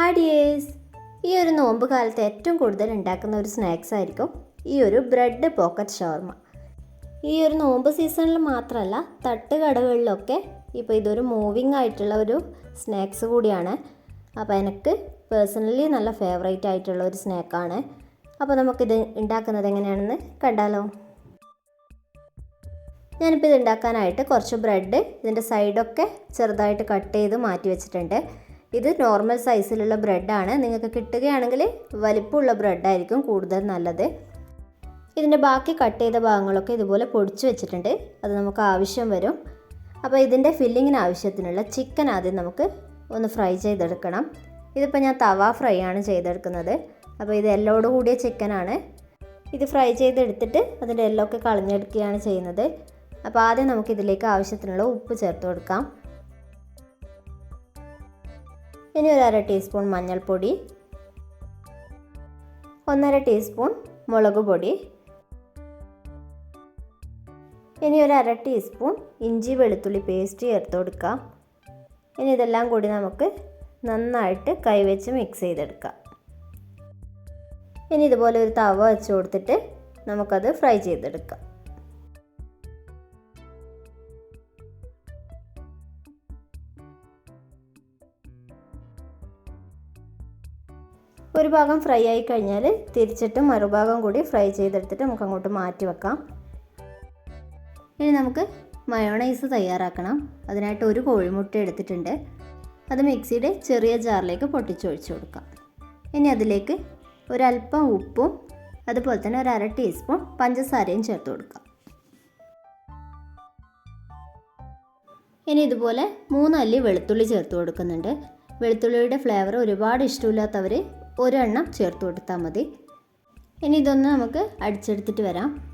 Hi dears ഈ ഒരു നോമ്പ് കാലത്ത് ഏറ്റവും കൂടുതൽ ഉണ്ടാക്കുന്ന ഒരു സ്നാക്സ് ആയിരിക്കും ഈ ഒരു ബ്രെഡ് പോക്കറ്റ് ഷവർമ. ഈ ഒരു നോമ്പ് സീസണിൽ മാത്രമല്ല തട്ടുകടകളിലൊക്കെ ഇപ്പോൾ ഇതൊരു മൂവിങ് ആയിട്ടുള്ള ഒരു സ്നാക്സ് കൂടിയാണ്. അപ്പോൾ എനിക്ക് പേഴ്സണലി നല്ല ഫേവറേറ്റ് ആയിട്ടുള്ള ഒരു സ്നാക്കാണ് അപ്പോൾ നമുക്കിത് ഉണ്ടാക്കുന്നത് എങ്ങനെയാണെന്ന് കണ്ടാലോ? ഞാനിപ്പോൾ ഇത് ഉണ്ടാക്കാനായിട്ട് കുറച്ച് ബ്രെഡ് ഇതിന്റെ സൈഡൊക്കെ ചെറുതായിട്ട് കട്ട് ചെയ്ത് മാറ്റി വെച്ചിട്ടുണ്ട്. ഇത് നോർമൽ സൈസിലുള്ള ബ്രെഡാണ് നിങ്ങൾക്ക് കിട്ടുകയാണെങ്കിൽ വലിപ്പമുള്ള ബ്രെഡായിരിക്കും കൂടുതൽ നല്ലത്. ഇതിന്റെ ബാക്കി കട്ട് ചെയ്ത ഭാഗങ്ങളൊക്കെ ഇതുപോലെ പൊടിച്ചു വെച്ചിട്ടുണ്ട്. അത് നമുക്ക് ആവശ്യം വരും. അപ്പോൾ ഇതിന്റെ ഫില്ലിങ്ങിന് ആവശ്യത്തിനുള്ള ചിക്കൻ ആദ്യം നമുക്ക് ഒന്ന് ഫ്രൈ ചെയ്തെടുക്കണം. ഇതിപ്പോൾ ഞാൻ തവ ഫ്രൈ ആണ് ചെയ്തെടുക്കുന്നത്. അപ്പോൾ ഇത് എല്ലോട് കൂടിയ ചിക്കനാണ് ഇത് ഫ്രൈ ചെയ്തെടുത്തിട്ട് അതിന്റെ എല്ലൊക്കെ കളഞ്ഞെടുക്കുകയാണ് ചെയ്യുന്നത്. അപ്പോൾ ആദ്യം നമുക്കിതിലേക്ക് ആവശ്യത്തിനുള്ള ഉപ്പ് ചേർത്ത് കൊടുക്കാം. ഇനി ഒരു അര ടീസ്പൂൺ മഞ്ഞൾപ്പൊടി ഒന്നര ടീസ്പൂൺ മുളക് പൊടി ഇനി ഒരു അര ടീസ്പൂൺ ഇഞ്ചി വെളുത്തുള്ളി പേസ്റ്റ് ചേർത്ത് കൊടുക്കാം. ഇനി ഇതെല്ലാം കൂടി നമുക്ക് നന്നായിട്ട് കൈവച്ച് മിക്സ് ചെയ്തെടുക്കാം. ഇനി ഇതുപോലെ ഒരു തവ വെച്ച് കൊടുത്തിട്ട് നമുക്കത് ഫ്രൈ ചെയ്തെടുക്കാം. ഭാഗം ഫ്രൈ ആയി കഴിഞ്ഞാൽ തിരിച്ചിട്ട് മറുഭാഗം കൂടി ഫ്രൈ ചെയ്തെടുത്തിട്ട് നമുക്ക് അങ്ങോട്ട് മാറ്റി വെക്കാം. ഇനി നമുക്ക് മയോണൈസ് തയ്യാറാക്കണം. അതിനായിട്ട് ഒരു കോഴിമുട്ട എടുത്തിട്ടുണ്ട്. അത് മിക്സിയുടെ ചെറിയ ജാറിലേക്ക് പൊട്ടിച്ചൊഴിച്ച് കൊടുക്കാം. ഇനി അതിലേക്ക് ഒരല്പം ഉപ്പും അതുപോലെ തന്നെ ഒരു അര ടീസ്പൂൺ പഞ്ചസാരയും ചേർത്ത് കൊടുക്കാം. ഇനി ഇതുപോലെ മൂന്നല്ലി വെളുത്തുള്ളി ചേർത്ത് കൊടുക്കുന്നുണ്ട്. വെളുത്തുള്ളിയുടെ ഫ്ലേവർ ഒരുപാട് ഇഷ്ടമില്ലാത്തവർ ഒരെണ്ണം ചേർത്ത് കൊടുത്താൽ മതി. ഇനി ഇതൊന്ന് നമുക്ക് അടിച്ചെടുത്തിട്ട് വരാം.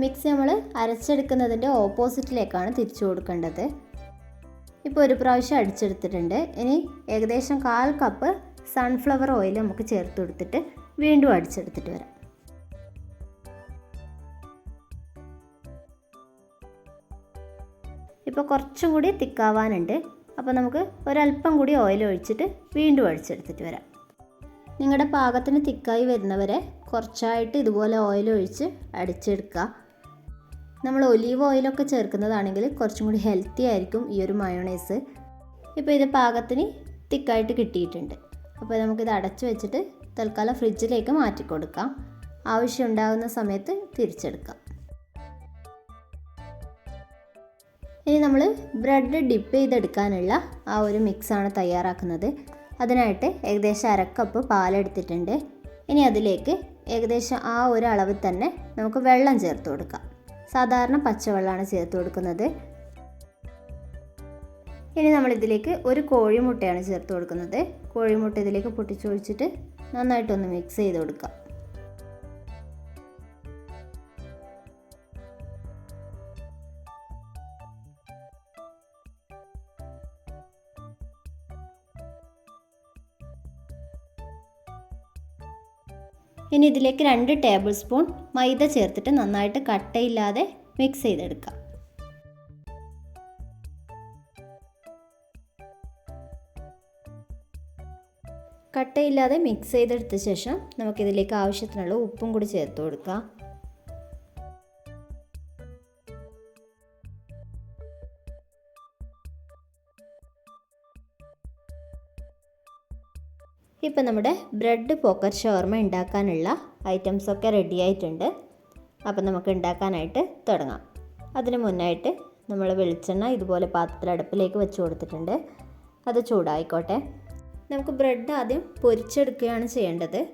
മിക്സി നമ്മൾ അരച്ചെടുക്കുന്നതിന്റെ ഓപ്പോസിറ്റിലേക്കാണ് തിരിച്ചു കൊടുക്കേണ്ടത്. ഇപ്പോൾ ഒരു പ്രാവശ്യം അടിച്ചെടുത്തിട്ടുണ്ട്. ഇനി ഏകദേശം കാൽ കപ്പ് സൺഫ്ലവർ ഓയിൽ നമുക്ക് ചേർത്ത് കൊടുത്തിട്ട് വീണ്ടും അടിച്ചെടുത്തിട്ട് വരാം. ഇപ്പോൾ കുറച്ചും കൂടി തിക്കാവാനുണ്ട് അപ്പോൾ നമുക്ക് ഒരല്പം കൂടി ഓയിൽ ഒഴിച്ചിട്ട് വീണ്ടും അടിച്ചെടുത്തിട്ട് വരാം. നിങ്ങളുടെ പാകത്തിന് തിക്കായി വരുന്നവരെ കുറച്ചായിട്ട് ഇതുപോലെ ഓയിൽ ഒഴിച്ച് അടിച്ചെടുക്കുക. നമ്മൾ ഒലീവ് ഓയിലൊക്കെ ചേർക്കുന്നതാണെങ്കിൽ കുറച്ചും കൂടി ഹെൽത്തി ആയിരിക്കും ഈ ഒരു മയോണൈസ് ഇപ്പോൾ ഇത് പാകത്തിന് തിക്കായിട്ട് കിട്ടിയിട്ടുണ്ട്. അപ്പോൾ നമുക്കിത് അടച്ചു വെച്ചിട്ട് തൽക്കാലം ഫ്രിഡ്ജിലേക്ക് മാറ്റി കൊടുക്കാം. ആവശ്യം ഉണ്ടാകുന്ന സമയത്ത് തിരിച്ചെടുക്കാം. ഇനി നമ്മൾ ബ്രെഡ് ഡിപ്പ് ചെയ്തെടുക്കാനുള്ള ആ ഒരു മിക്സാണ് തയ്യാറാക്കുന്നത്. അതിനായിട്ട് ഏകദേശം അരക്കപ്പ് പാലെടുത്തിട്ടുണ്ട്. ഇനി അതിലേക്ക് ഏകദേശം ആ ഒരു അളവിൽ തന്നെ നമുക്ക് വെള്ളം ചേർത്ത് കൊടുക്കാം. സാധാരണ പച്ചവെള്ളമാണ് ചേർത്ത് കൊടുക്കുന്നത്. ഇനി നമ്മളിതിലേക്ക് ഒരു കോഴിമുട്ടയാണ് ചേർത്ത് കൊടുക്കുന്നത്. കോഴിമുട്ട ഇതിലേക്ക് പൊട്ടിച്ചൊഴിച്ചിട്ട് നന്നായിട്ടൊന്ന് മിക്സ് ചെയ്ത് കൊടുക്കാം. ഇനി ഇതിലേക്ക് രണ്ട് ടേബിൾ സ്പൂൺ മൈദ ചേർത്തിട്ട് നന്നായിട്ട് കട്ടയില്ലാതെ മിക്സ് ചെയ്തെടുക്കാം. കട്ടയില്ലാതെ മിക്സ് ചെയ്തെടുത്ത ശേഷം നമുക്കിതിലേക്ക് ആവശ്യത്തിനുള്ള ഉപ്പും കൂടി ചേർത്ത് കൊടുക്കാം. ഇപ്പം നമ്മുടെ ബ്രെഡ് പോക്കറ്റ് ഷവർമ ഉണ്ടാക്കാനുള്ള ഐറ്റംസൊക്കെ റെഡി ആയിട്ടുണ്ട്. അപ്പം നമുക്ക് ഉണ്ടാക്കാനായിട്ട് തുടങ്ങാം. അതിന് മുന്നായിട്ട് നമ്മൾ വെളിച്ചെണ്ണ ഇതുപോലെ പാത്രത്തിൽ അടുപ്പിലേക്ക് വെച്ച് കൊടുത്തിട്ടുണ്ട്. അത് ചൂടായിക്കോട്ടെ. നമുക്ക് ബ്രെഡ് ആദ്യം പൊരിച്ചെടുക്കുകയാണ് ചെയ്യേണ്ടത്.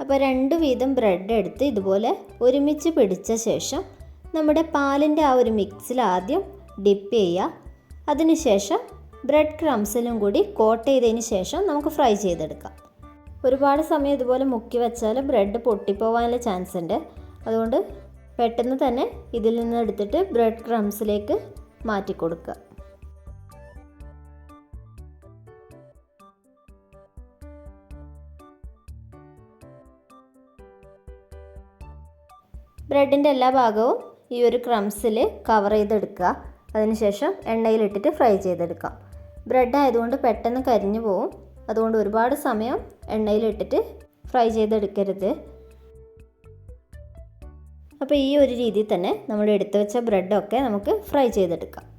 അപ്പോൾ രണ്ട് വീതം ബ്രെഡ് എടുത്ത് ഇതുപോലെ ഒരുമിച്ച് പിടിച്ച ശേഷം നമ്മുടെ പാലിന്റെ ആ ഒരു മിക്സിൽ ആദ്യം ഡിപ്പ് ചെയ്യുക. അതിനുശേഷം ബ്രെഡ് ക്രംസിലും കൂടി കോട്ട് ചെയ്തതിന് ശേഷം നമുക്ക് ഫ്രൈ ചെയ്തെടുക്കാം. ഒരുപാട് സമയം ഇതുപോലെ മുക്കി വെച്ചാൽ ബ്രെഡ് പൊട്ടിപ്പോവാനുള്ള ചാൻസ് ഉണ്ട്. അതുകൊണ്ട് പെട്ടെന്ന് തന്നെ ഇതിൽ നിന്ന് എടുത്തിട്ട് ബ്രെഡ് ക്രംസിലേക്ക് മാറ്റി കൊടുക്കുക. ബ്രെഡിന്റെ എല്ലാ ഭാഗവും ഈ ഒരു ക്രംസിൽ കവർ ചെയ്തെടുക്കുക. അതിനുശേഷം എണ്ണയിലിട്ടിട്ട് ഫ്രൈ ചെയ്തെടുക്കാം. ബ്രെഡ് ആയതുകൊണ്ട് പെട്ടെന്ന് കരിഞ്ഞു പോവും. അതുകൊണ്ട് ഒരുപാട് സമയം എണ്ണയിലിട്ടിട്ട് ഫ്രൈ ചെയ്തെടുക്കരുത്. അപ്പോൾ ഈ ഒരു രീതിയിൽ തന്നെ നമ്മൾ എടുത്തു വെച്ച ബ്രെഡൊക്കെ നമുക്ക് ഫ്രൈ ചെയ്തെടുക്കാം.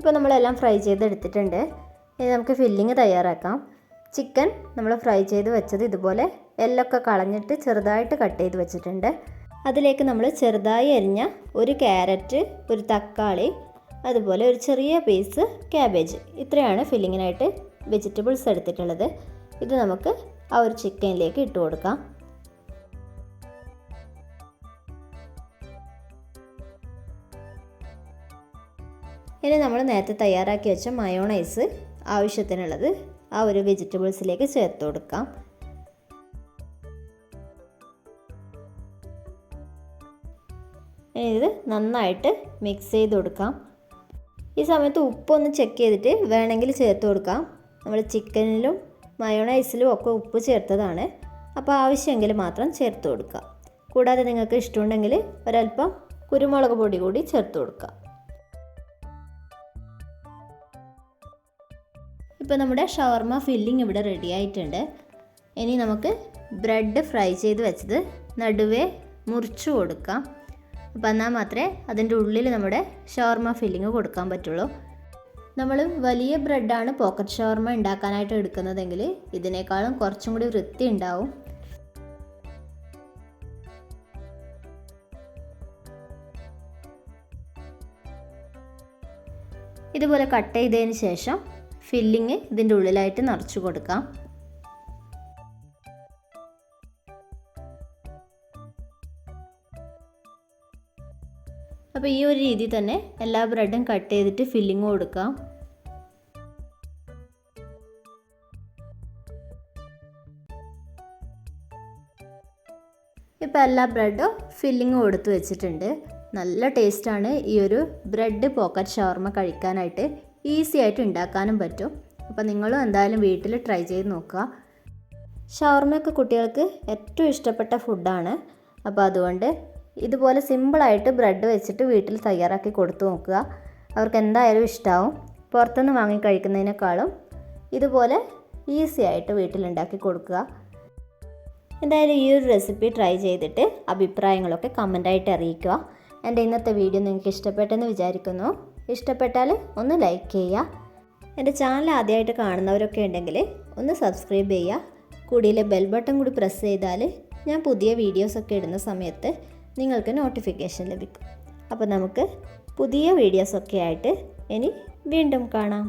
ഇപ്പോൾ നമ്മളെല്ലാം ഫ്രൈ ചെയ്തെടുത്തിട്ടുണ്ട്. ഇനി നമുക്ക് ഫില്ലിങ് തയ്യാറാക്കാം. ചിക്കൻ നമ്മൾ ഫ്രൈ ചെയ്ത് വെച്ചത് ഇതുപോലെ എല്ലൊക്കെ കളഞ്ഞിട്ട് ചെറുതായിട്ട് കട്ട് ചെയ്ത് വെച്ചിട്ടുണ്ട്. അതിലേക്ക് നമ്മൾ ചെറുതായി അരിഞ്ഞ ഒരു ക്യാരറ്റ് ഒരു തക്കാളി അതുപോലെ ഒരു ചെറിയ പീസ് ക്യാബേജ്. ഇത്രയാണ് ഫില്ലിങ്ങിനായിട്ട് വെജിറ്റബിൾസ് എടുത്തിട്ടുള്ളത്. ഇത് നമുക്ക് ആ ഒരു ചിക്കനിലേക്ക് ഇട്ട് കൊടുക്കാം. ഇനി നമ്മൾ നേരത്തെ തയ്യാറാക്കി വെച്ച മയോണൈസ് ആവശ്യത്തിനുള്ളത് ആ ഒരു വെജിറ്റബിൾസിലേക്ക് ചേർത്ത് കൊടുക്കാം. ഇത് നന്നായിട്ട് മിക്സ് ചെയ്ത് കൊടുക്കാം. ഈ സമയത്ത് ഉപ്പൊന്ന് ചെക്ക് ചെയ്തിട്ട് വേണമെങ്കിൽ ചേർത്ത് കൊടുക്കാം. നമ്മൾ ചിക്കനിലും മയോണൈസിലും ഒക്കെ ഉപ്പ് ചേർത്തതാണ്. അപ്പോൾ ആവശ്യമെങ്കിൽ മാത്രം ചേർത്ത് കൊടുക്കുക കൂടാതെ നിങ്ങൾക്ക് ഇഷ്ടമുണ്ടെങ്കിൽ ഒരല്പം കുരുമുളക് പൊടി കൂടി ചേർത്ത് കൊടുക്കുക ഇപ്പോൾ നമ്മുടെ ഷവർമ ഫില്ലിംഗ് ഇവിടെ റെഡി ആയിട്ടുണ്ട്. ഇനി നമുക്ക് ബ്രെഡ് ഫ്രൈ ചെയ്ത് വെച്ചത് നടുവേ മുറിച്ചു കൊടുക്കാം. അപ്പോൾ എന്നാൽ മാത്രമേ അതിന്റെ ഉള്ളിൽ നമ്മുടെ ഷവർമ ഫില്ലിങ് കൊടുക്കാൻ പറ്റുള്ളൂ. നമ്മൾ വലിയ ബ്രെഡാണ് പോക്കറ്റ് ഷവർമ ഉണ്ടാക്കാനായിട്ട് എടുക്കുന്നതെങ്കിൽ ഇതിനേക്കാളും കുറച്ചും കൂടി വൃത്തി ഉണ്ടാവും. ഇതുപോലെ കട്ട് ചെയ്തതിന് ശേഷം ഫില്ലിങ് ഇതിന്റെ ഉള്ളിലായിട്ട് നിറച്ചു കൊടുക്കാം. അപ്പോൾ ഈ ഒരു രീതി തന്നെ എല്ലാ ബ്രെഡും കട്ട് ചെയ്തിട്ട് ഫില്ലിങ് കൊടുക്കാം. ഇപ്പോൾ എല്ലാ ബ്രെഡും ഫില്ലിങ് കൊടുത്ത് വെച്ചിട്ടുണ്ട്. നല്ല ടേസ്റ്റാണ് ഈ ഒരു ബ്രെഡ് പോക്കറ്റ് ഷവർമ കഴിക്കാനായിട്ട്. ഈസി ആയിട്ട് ഉണ്ടാക്കാനും പറ്റും. അപ്പോൾ നിങ്ങളും എന്തായാലും വീട്ടിൽ ട്രൈ ചെയ്ത് നോക്കുക. ഷവർമയൊക്കെ കുട്ടികൾക്ക് ഏറ്റവും ഇഷ്ടപ്പെട്ട ഫുഡാണ്. അപ്പോൾ അതുകൊണ്ട് ഇതുപോലെ സിമ്പിളായിട്ട് ബ്രെഡ് വെച്ചിട്ട് വീട്ടിൽ തയ്യാറാക്കി കൊടുത്തു നോക്കുക. അവർക്ക് എന്തായാലും ഇഷ്ടമാവും പുറത്തുനിന്ന് വാങ്ങി കഴിക്കുന്നതിനേക്കാളും ഇതുപോലെ ഈസി ആയിട്ട് വീട്ടിലുണ്ടാക്കി കൊടുക്കുക. എന്തായാലും ഈ ഒരു റെസിപ്പി ട്രൈ ചെയ്തിട്ട് അഭിപ്രായങ്ങളൊക്കെ കമന്റായിട്ട് അറിയിക്കുക. എന്റെ ഇന്നത്തെ വീഡിയോ നിങ്ങൾക്ക് ഇഷ്ടപ്പെട്ടെന്ന് വിചാരിക്കുന്നു. ഇഷ്ടപ്പെട്ടാൽ ഒന്ന് ലൈക്ക് ചെയ്യുക എന്റെ ചാനൽ ആദ്യമായിട്ട് കാണുന്നവരൊക്കെ ഉണ്ടെങ്കിൽ ഒന്ന് സബ്സ്ക്രൈബ് ചെയ്യുക കൂടിയിലെ ബെൽ ബട്ടൺ കൂടി പ്രസ് ചെയ്താൽ ഞാൻ പുതിയ വീഡിയോസൊക്കെ ഇടുന്ന സമയത്ത് നിങ്ങൾക്ക് നോട്ടിഫിക്കേഷൻ ലഭിക്കും. അപ്പോൾ നമുക്ക് പുതിയ വീഡിയോസൊക്കെ ആയിട്ട് ഇനി വീണ്ടും കാണാം.